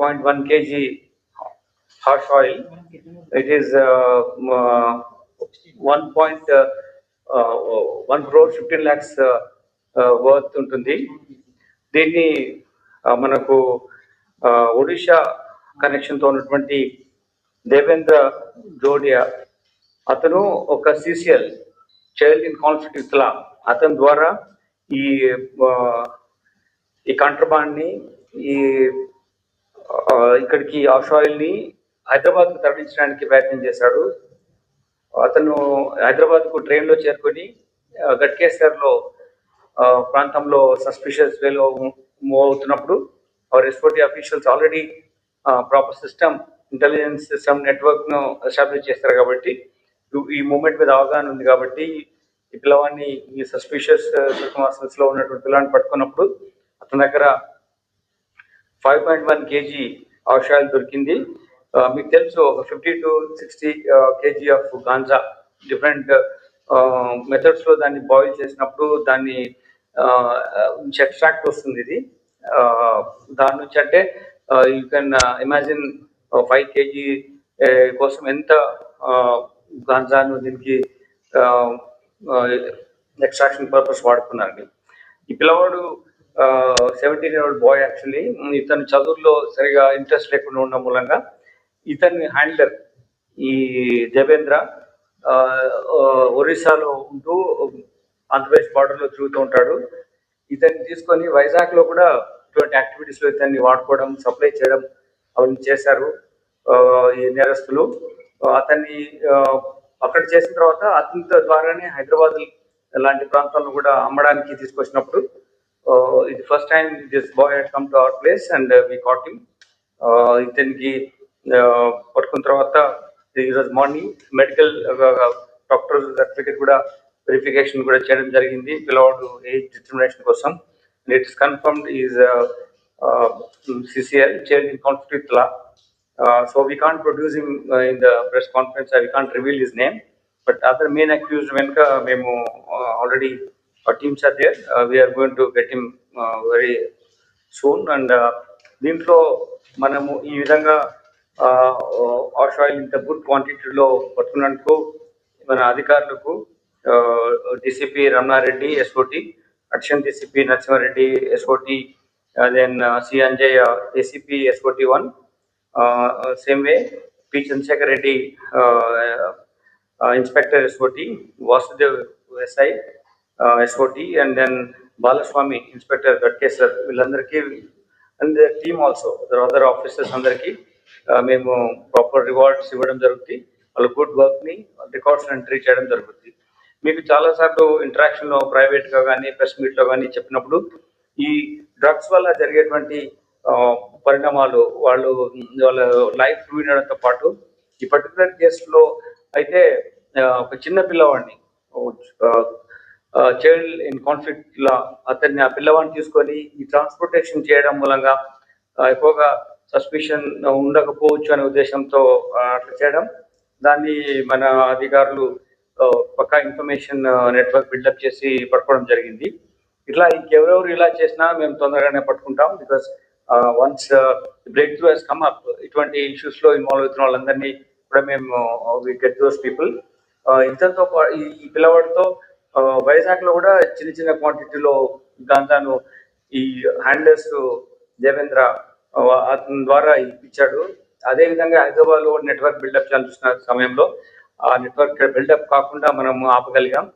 Point one KG hash oil. It is one point one crore fifteen lakhs worth ఉంటుంది. దీన్ని మనకు ఒడిషా కనెక్షన్తో ఉన్నటువంటి Devendra Zodiac అతను ఒక CCL child in conflict with అతని ద్వారా ఈ ఈ కంట్రబాండ్ని ఈ ఇక్కడికి ఆఫ్ ఆయిల్ని హైదరాబాద్ తరలించడానికి ప్రయత్నం చేశాడు. అతను హైదరాబాద్కు ట్రైన్లో చేరుకొని గట్కేశ్వర్లో లో ప్రాంతంలో సస్పిషియస్ వేలో మూవ్ అవుతున్నప్పుడు our SOT officials already proper system intelligence system నెట్వర్క్ను ఎస్టాబ్లిష్ చేస్తారు కాబట్టి ఈ- మూమెంట్ మీద అవగాహన ఉంది కాబట్టి ఈ పిల్లవాడిని ఈ సస్పిషియస్ సర్కమాస్టెన్స్లో ఉన్నటువంటి పిల్లవాడిని పట్టుకున్నప్పుడు అతని దగ్గర ఫైవ్ పాయింట్ వన్ కేజీ ఔషధాలు దొరికింది. మీకు తెలుసు ఒక fifty to sixty KG of ganja different మెథడ్స్లో దాన్ని బాయిల్ చేసినప్పుడు దాన్ని ఆ, నుంచి ఎక్స్ట్రాక్ట్ వస్తుంది ఇది. ఆ, దాని నుంచి అంటే you can imagine five KG కోసం ఎంత ఆ, గాంజాను దీనికి ఎక్స్ట్రాక్షన్ పర్పస్ వాడుకున్నారండి ఈ పిల్లవాడు seventeen year old boy actually. ఇతను చదువుల్లో సరిగా ఇంట్రెస్ట్ లేకుండా ఉండడం మూలంగా ఇతని హ్యాండ్లర్ ఈ దేవేంద్ర ఆ, ఒరిస్సాలో ఉంటూ ఆంధ్రప్రదేశ్ బార్డర్లో తిరుగుతూ ఉంటాడు. ఇతన్ని తీసుకొని వైజాగ్లో కూడా ఇటువంటి యాక్టివిటీస్లో ఇతన్ని వాడుకోవడం సప్లై చేయడం అవన్నీ చేశారు ఆ, ఈ నేరస్తులు. అతన్ని అక్కడ చేసిన తర్వాత అతని ద్వారానే హైదరాబాద్ లాంటి ప్రాంతాలను కూడా అమ్మడానికి తీసుకొచ్చినప్పుడు ఇది first time this boy had come to our place and we caught him ఇతనికి పట్టుకున్న తర్వాత ఈరోజు మార్నింగ్ మెడికల్ డాక్టర్ సర్టిఫికేట్ కూడా వెరిఫికేషన్ కూడా చేయడం జరిగింది. పిల్లవాడు ఏజ్ డిటర్మినేషన్ కోసం. It's confirmed is CCL change in conflict law so we can't produce in in the press conference we can't reveal his name but other main accused వెనుక మేము already teams we are going to to get uh, very soon and దీంట్లో మనము ఈ విధంగా ash oil ఇంత good క్వాంటిటీలో పట్టుకున్నందుకు మన అధికారులకు DCP Ramana Reddy SOT additional DCP Narasimha Reddy SOT then C Anjay ACP SOT one same way P Chandrashekar Reddy inspector SOT Vasudev SI SOT and then Balaswamy inspector Ghatkesar వీళ్ళందరికీ and team also other officers అందరికీ మేము proper rewards ఇవ్వడం జరుగుతుంది వాళ్ళ good వర్క్ని records entry చేయడం జరుగుతుంది మీకు చాలా సార్లు ఇంటరాక్షన్లో ప్రైవేట్గా కానీ ప్రెస్ మీట్లో కానీ చెప్పినప్పుడు ఈ డ్రగ్స్ వల్ల జరిగేటువంటి ఆ, పరిణామాలు వాళ్ళు వాళ్ళ లైఫ్ వినడంతో పాటు ఈ పర్టికులర్ కేసులో అయితే ఒక చిన్న పిల్లవాడిని చైల్డ్ ఇన్ కాన్ఫ్లిక్ట్ లా అతన్ని ఆ పిల్లవాడిని తీసుకొని ఈ ట్రాన్స్పోర్టేషన్ చేయడం మూలంగా ఎక్కువగా సస్పిషన్ ఉండకపోవచ్చు అనే ఉద్దేశంతో అట్లా చేయడం. దాన్ని మన అధికారులు పక్క పక్కా ఇన్ఫర్మేషన్ నెట్వర్క్ బిల్డప్ చేసి పట్టుకోవడం జరిగింది. ఇట్లా ఇంకెవరెవరు ఇలా చేసినా మేము తొందరగానే పట్టుకుంటాం because once break through he's come up ఇటువంటి ఇష్యూస్లో ఇన్వాల్వ్ అవుతున్న వాళ్ళందరినీ కూడా మేము గెట్ దోస్ పీపుల్ ఇంతతో ఈ పిల్లవాడితో వైజాగ్లో కూడా చిన్న చిన్న క్వాంటిటీలో గాంజాను ఈ హ్యాండ్లర్స్ దేవేంద్ర అతని ద్వారా ఇప్పించాడు. అదే విధంగా హైదరాబాద్లో నెట్వర్క్ బిల్డప్ చేయాల్సిన సమయంలో ఆ నెట్వర్క్ బిల్డప్ కాకుండా మనం ఆపగలిగాం.